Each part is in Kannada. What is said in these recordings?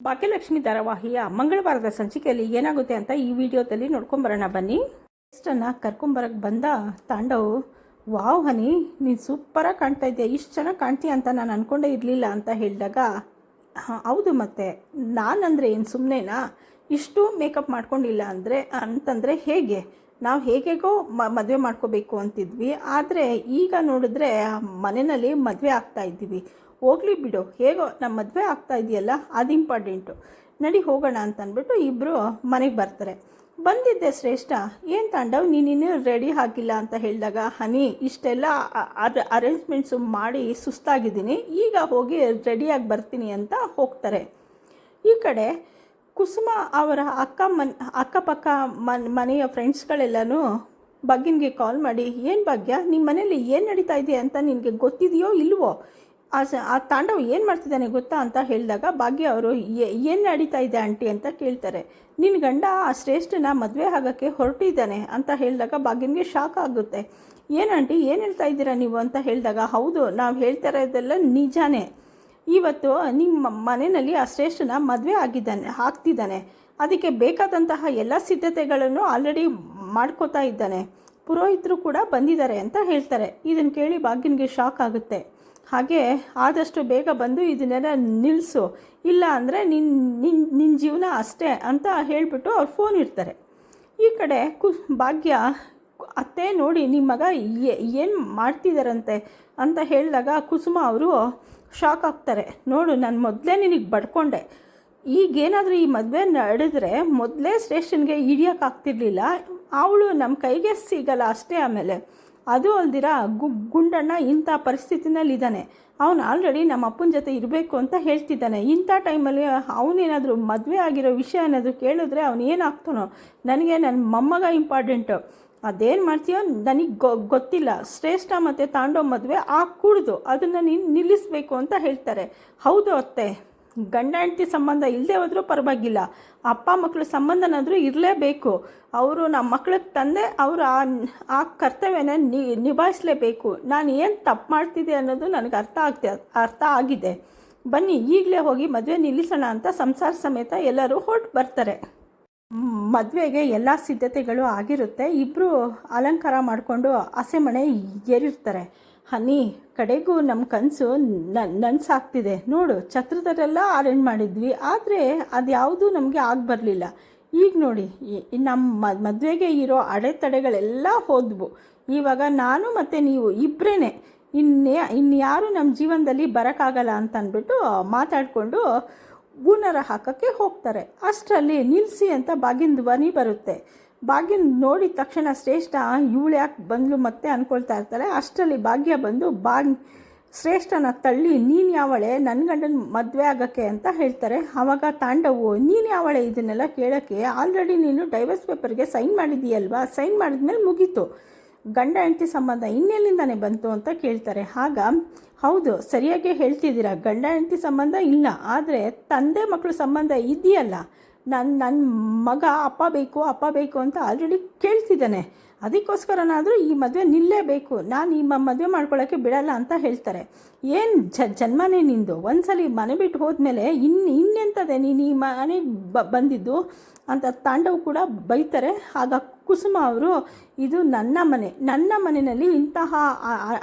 ಭಾಗ್ಯಲಕ್ಷ್ಮಿ ಧಾರಾವಾಹಿಯ ಮಂಗಳವಾರದ ಸಂಚಿಕೆಯಲ್ಲಿ ಏನಾಗುತ್ತೆ ಅಂತ ಈ ವಿಡಿಯೋದಲ್ಲಿ ನೋಡ್ಕೊಂಬರೋಣ ಬನ್ನಿ. ಇಷ್ಟನ್ನು ಕರ್ಕೊಂಬರಕ್ಕೆ ಬಂದ ತಾಂಡವ್, ವಾವ್ ಹನಿ, ನೀನು ಸೂಪರಾಗಿ ಕಾಣ್ತಾ ಇದೆಯಾ ಇಷ್ಟು ಚೆನ್ನಾಗಿ ಕಾಣ್ತೀಯ ಅಂತ ನಾನು ಅಂದ್ಕೊಂಡೇ ಇರಲಿಲ್ಲ ಅಂತ ಹೇಳಿದಾಗ ಹೌದು ಮತ್ತೆ. ನಾನಂದರೆ ಏನು ಸುಮ್ಮನೆನಾ ಇಷ್ಟು ಮೇಕಪ್ ಮಾಡ್ಕೊಂಡಿಲ್ಲ ಅಂದರೆ, ಅಂತಂದರೆ ಹೇಗೆ? ನಾವು ಹೇಗೆಗೋ ಮದುವೆ ಮಾಡ್ಕೋಬೇಕು ಅಂತಿದ್ವಿ. ಆದರೆ ಈಗ ನೋಡಿದ್ರೆ ಮನೆಯಲ್ಲಿ ಮದುವೆ ಆಗ್ತಾ ಇದ್ದೀವಿ. ಹೋಗ್ಲಿ ಬಿಡು. ಹೇಗೋ ನಮ್ಮ ಮದುವೆ ಆಗ್ತಾ ಇದೆಯಲ್ಲ, ಅದು ಇಂಪಾರ್ಟೆಂಟು ನಡಿ ಹೋಗೋಣ ಅಂತ ಅಂದ್ಬಿಟ್ಟು ಇಬ್ಬರು ಮನೆಗೆ ಬರ್ತಾರೆ. ಬಂದಿದ್ದೆ ಶ್ರೇಷ್ಠ, ಏನು ತಾಂಡವ್ ನೀನಿನ್ನೂ ರೆಡಿ ಆಗಿಲ್ಲ ಅಂತ ಹೇಳಿದಾಗ, ಹನಿ, ಇಷ್ಟೆಲ್ಲ ಅರೇಂಜ್ಮೆಂಟ್ಸು ಮಾಡಿ ಸುಸ್ತಾಗಿದ್ದೀನಿ, ಈಗ ಹೋಗಿ ರೆಡಿಯಾಗಿ ಬರ್ತೀನಿ ಅಂತ ಹೋಗ್ತಾರೆ. ಈ ಕಡೆ ಕುಸುಮ ಅವರ ಅಕ್ಕ ಮನ್, ಅಕ್ಕಪಕ್ಕ ಮನ್, ಮನೆಯ ಫ್ರೆಂಡ್ಸ್ಗಳೆಲ್ಲನೂ ಬಗ್ಗಿನ್ಗೆ ಕಾಲ್ ಮಾಡಿ, ಏನು ಭಾಗ್ಯ ನಿಮ್ಮ ಮನೇಲಿ ಏನು ನಡೀತಾ ಇದೆ ಅಂತ ನಿನಗೆ ಗೊತ್ತಿದೆಯೋ ಇಲ್ವೋ? ಆ ಸ, ಆ ತಾಂಡವ್ ಏನು ಮಾಡ್ತಿದ್ದಾನೆ ಗೊತ್ತಾ ಅಂತ ಹೇಳಿದಾಗ, ಭಾಗ್ಯ ಅವರು ಏನು ನಡೀತಾ ಇದೆ ಆಂಟಿ? ಅಂತ ಕೇಳ್ತಾರೆ. ನಿನ್ನ ಗಂಡ ಆ ಶ್ರೇಷ್ಠನ ಮದುವೆ ಆಗೋಕ್ಕೆ ಹೊರಟಿದ್ದಾನೆ ಅಂತ ಹೇಳಿದಾಗ ಭಾಗ್ಯನಿಗೆ ಶಾಕ್ ಆಗುತ್ತೆ. ಏನು ಆಂಟಿ, ಏನು ಹೇಳ್ತಾ ಇದ್ದೀರಾ ನೀವು? ಅಂತ ಹೇಳಿದಾಗ, ಹೌದು, ನಾವು ಹೇಳ್ತಾ ಇರೋದೆಲ್ಲ ನಿಜಾನೇ. ಇವತ್ತು ನಿಮ್ಮ ಮನೆಯಲ್ಲಿ ಆ ಶ್ರೇಷ್ಠನ ಮದುವೆ ಆಗಿದ್ದಾನೆ, ಆಗ್ತಿದ್ದಾನೆ. ಅದಕ್ಕೆ ಬೇಕಾದಂತಹ ಎಲ್ಲ ಸಿದ್ಧತೆಗಳನ್ನು ಆಲ್ರೆಡಿ ಮಾಡ್ಕೋತಾ ಇದ್ದಾನೆ. ಪುರೋಹಿತರು ಕೂಡ ಬಂದಿದ್ದಾರೆ ಅಂತ ಹೇಳ್ತಾರೆ. ಇದನ್ನು ಕೇಳಿ ಭಾಗ್ಯನಿಗೆ ಶಾಕ್ ಆಗುತ್ತೆ. ಹಾಗೆ ಆದಷ್ಟು ಬೇಗ ಬಂದು ಇದನ್ನೆಲ್ಲ ನಿಲ್ಲಿಸು. ಇಲ್ಲ ಅಂದರೆ ನಿನ್ನ ನಿನ್ನ ನಿನ್ನ ಜೀವನ ಅಷ್ಟೇ ಅಂತ ಹೇಳಿಬಿಟ್ಟು ಅವ್ರು ಫೋನ್ ಇರ್ತಾರೆ ಈ ಕಡೆ ಕು, ಭಾಗ್ಯ, ಅತ್ತೆ ನೋಡಿ ನಿಮ್ಮ ಮಗ ಏನು ಮಾಡ್ತಿದ್ದಾರಂತೆ ಅಂತ ಹೇಳಿದಾಗ ಕುಸುಮ ಅವರು ಶಾಕ್ ಆಗ್ತಾರೆ. ನೋಡು, ನಾನು ಮೊದಲೇ ನಿನಗೆ ಬಡ್ಕೊಂಡೆ. ಈಗೇನಾದರೂ ಈ ಮದುವೆ ನಡೆದ್ರೆ ಮೊದಲೇ ಸ್ಟೇಷನ್ಗೆ ಹಿಡಿಯೋಕ್ಕಾಗ್ತಿರ್ಲಿಲ್ಲ ಅವಳು ನಮ್ಮ ಕೈಗೆ ಸಿಗಲ್ಲ ಅಷ್ಟೇ ಆಮೇಲೆ. ಅದು ಅಲ್ದಿರ ಗು, ಗುಂಡಣ್ಣ ಇಂಥ ಪರಿಸ್ಥಿತಿನಲ್ಲಿ ಇದ್ದಾನೆ ಅವನು ಆಲ್ರೆಡಿ ನಮ್ಮ ಅಪ್ಪನ ಜೊತೆ ಇರಬೇಕು ಅಂತ ಹೇಳ್ತಿದ್ದಾನೆ. ಇಂಥ ಟೈಮಲ್ಲಿ ಅವನೇನಾದರೂ ಮದುವೆ ಆಗಿರೋ ವಿಷಯ ಏನಾದರೂ ಕೇಳಿದ್ರೆ ಅವನು ಏನಾಗ್ತಾನೋ? ನನಗೆ ನನ್ನ ಮೊಮ್ಮಗ ಇಂಪಾರ್ಟೆಂಟು. ಅದೇನು ಮಾಡ್ತೀಯೋ ನನಗೆ ಗೊತ್ತಿಲ್ಲ. ಶ್ರೇಷ್ಠ ಮತ್ತು ತಾಂಡೋ ಮದುವೆ ಆ ಕೂಡ್ದು ಅದನ್ನು ನೀನು ನಿಲ್ಲಿಸಬೇಕು ಅಂತ ಹೇಳ್ತಾರೆ. ಹೌದು ಅತ್ತೆ. ಗಂಡ, ಹೆಂಡತಿ ಸಂಬಂಧ ಇಲ್ಲದೆ ಹೋದರೂ ಪರವಾಗಿಲ್ಲ. ಅಪ್ಪ ಮಕ್ಕಳ ಸಂಬಂಧನಾದರೂ ಇರಲೇಬೇಕು. ಅವರು ನಮ್ಮ ಮಕ್ಕಳ ತಂದೆ, ಅವರು ಆ ಆ ಕರ್ತವ್ಯನ ನಿಭಾಯಿಸಲೇಬೇಕು. ನಾನು ಏನು ತಪ್ಪು ಮಾಡ್ತಿದ್ದೆ ಅನ್ನೋದು ನನಗೆ ಅರ್ಥ ಆಗ್ತಿ, ಅರ್ಥ ಆಗಿದೆ. ಬನ್ನಿ, ಈಗಲೇ ಹೋಗಿ ಮದುವೆ ನಿಲ್ಲಿಸೋಣ ಅಂತ ಸಂಸಾರ ಸಮೇತ ಎಲ್ಲರೂ ಹೊರಟು ಬರ್ತಾರೆ. ಮದುವೆಗೆ ಎಲ್ಲ ಸಿದ್ಧತೆಗಳು ಆಗಿರುತ್ತೆ. ಇಬ್ಬರು ಅಲಂಕಾರ ಮಾಡಿಕೊಂಡು ಹಸೆಮಣೆ ಏರಿರ್ತಾರೆ. ಹನಿ, ಕಡೆಗೂ ನಮ್ಮ ಕನಸು ನನ್ಸಾಗ್ತಿದೆ. ನೋಡು, ಛತ್ರದಲ್ಲೆಲ್ಲ ಅರೇಂಜ್ ಮಾಡಿದ್ವಿ. ಆದರೆ ಅದು ಯಾವುದೂ ನಮಗೆ ಆಗಿ ಬರಲಿಲ್ಲ ಈಗ ನೋಡಿ ನಮ್ಮ ಮದುವೆಗೆ ಇರೋ ಅಡೆತಡೆಗಳೆಲ್ಲ ಹೋದ್ವು. ಇವಾಗ ನಾನು ಮತ್ತು ನೀವು ಇಬ್ಬರೇ ಇನ್ನೇ, ಇನ್ಯಾರು ನಮ್ಮ ಜೀವನದಲ್ಲಿ ಬರೋಕ್ಕಾಗಲ್ಲ ಅಂತ ಅಂದ್ಬಿಟ್ಟು ಮಾತಾಡಿಕೊಂಡು ಹೂನರ ಹಾಕೋಕ್ಕೆ ಹೋಗ್ತಾರೆ. ಅಷ್ಟರಲ್ಲಿ ನಿಲ್ಲಿಸಿ ಅಂತ ಬಾಗಿನ ಧ್ವನಿ ಬರುತ್ತೆ. ಭಾಗ್ಯನ ನೋಡಿದ ತಕ್ಷಣ ಶ್ರೇಷ್ಠ, ಇವಳು ಯಾಕೆ ಬಂದಳು ಮತ್ತೆ? ಅಂದ್ಕೊಳ್ತಾ ಇರ್ತಾರೆ. ಅಷ್ಟರಲ್ಲಿ ಭಾಗ್ಯ ಬಂದು, ಭಾಗ್, ಶ್ರೇಷ್ಠನ ತಳ್ಳಿ, ನೀನು ಯಾವಳೆ? ನನ್ನ ಗಂಡನ ಮದುವೆ ಆಗೋಕ್ಕೆ ಅಂತ ಹೇಳ್ತಾರೆ. ಆವಾಗ ತಾಂಡವು, ನೀನು ಯಾವಳೆ ಇದನ್ನೆಲ್ಲ ಕೇಳೋಕ್ಕೆ? ಆಲ್ರೆಡಿ ನೀನು ಡೈವರ್ಸ್ ಪೇಪರ್ಗೆ ಸೈನ್ ಮಾಡಿದೀಯಲ್ವಾ ಸೈನ್ ಮಾಡಿದ್ಮೇಲೆ ಮುಗೀತು. ಗಂಡ, ಹೆಂಡತಿ ಸಂಬಂಧ ಇನ್ನೆಲ್ಲಿಂದಾನೆ ಬಂತು? ಅಂತ ಕೇಳ್ತಾರೆ. ಆಗ, ಹೌದು, ಸರಿಯಾಗಿ ಹೇಳ್ತಿದ್ದೀರಾ? ಗಂಡ, ಹೆಂಡತಿ ಸಂಬಂಧ ಇಲ್ಲ. ಆದರೆ ತಂದೆ ಮಕ್ಕಳು ಸಂಬಂಧ ಇದೆಯಲ್ಲ? ನನ್ನ ನನ್ನ ಮಗ ಅಪ್ಪ ಬೇಕು ಅಪ್ಪ ಬೇಕು ಅಂತ ಆಲ್ರೆಡಿ ಕೇಳ್ತಿದ್ದಾನೆ. ಅದಕ್ಕೋಸ್ಕರನಾದರೂ ಈ ಮದುವೆ ನಿಲ್ಲೇಬೇಕು. ನಾನು ಈ ಮದುವೆ ಮಾಡ್ಕೊಳ್ಳೋಕ್ಕೆ ಬಿಡಲ್ಲ ಅಂತ ಹೇಳ್ತಾರೆ. ಏನು ಜನ್ಮನೇ ನಿಂದು? ಒಂದ್ಸಲಿ ಮನೆ ಬಿಟ್ಟು ಹೋದ್ಮೇಲೆ ಇನ್ನು ಇನ್ನೆಂಥದ್ದೇ ನೀನು ಈ ಮನೆಗೆ ಬಂದಿದ್ದು? ಅಂತ ತಾಂಡವು ಕೂಡ ಬೈತಾರೆ. ಆಗ ಕುಸುಮ ಅವರು, ಇದು ನನ್ನ ಮನೆ. ನನ್ನ ಮನೆಯಲ್ಲಿ ಇಂತಹ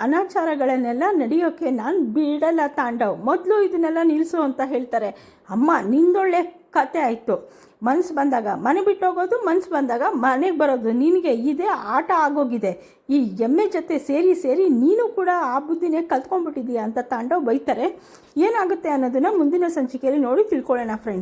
ಅನಾಚಾರಗಳನ್ನೆಲ್ಲ ನಡೆಯೋಕ್ಕೆ ನಾನು ಬಿಡಲ್ಲ ತಾಂಡವ್. ಮೊದಲು ಇದನ್ನೆಲ್ಲ ನಿಲ್ಲಿಸು ಅಂತ ಹೇಳ್ತಾರೆ. ಅಮ್ಮ, ನಿಂದೊಳ್ಳೆ ಕತೆ ಆಯಿತು. ಮನ್ಸು ಬಂದಾಗ ಮನೆ ಬಿಟ್ಟು ಹೋಗೋದು ಮನ್ಸು ಬಂದಾಗ ಮನೆಗೆ ಬರೋದು. ನಿನಗೆ ಇದೇ ಆಟ ಆಗೋಗಿದೆ. ಈ ಎಮ್ಮೆ ಜೊತೆ ಸೇರಿ ಸೇರಿ ನೀನು ಕೂಡ ಆ ಬುದ್ಧಿನೇ ಕಲ್ತ್ಕೊಂಡ್ಬಿಟ್ಟಿದೀಯ ಅಂತ ತಾಂಡವ್ ಬೈತಾರೆ. ಏನಾಗುತ್ತೆ ಅನ್ನೋದನ್ನು ಮುಂದಿನ ಸಂಚಿಕೆಯಲ್ಲಿ ನೋಡಿ ತಿಳ್ಕೊಳ್ಳೋಣ ಫ್ರೆಂಡ್ಸ್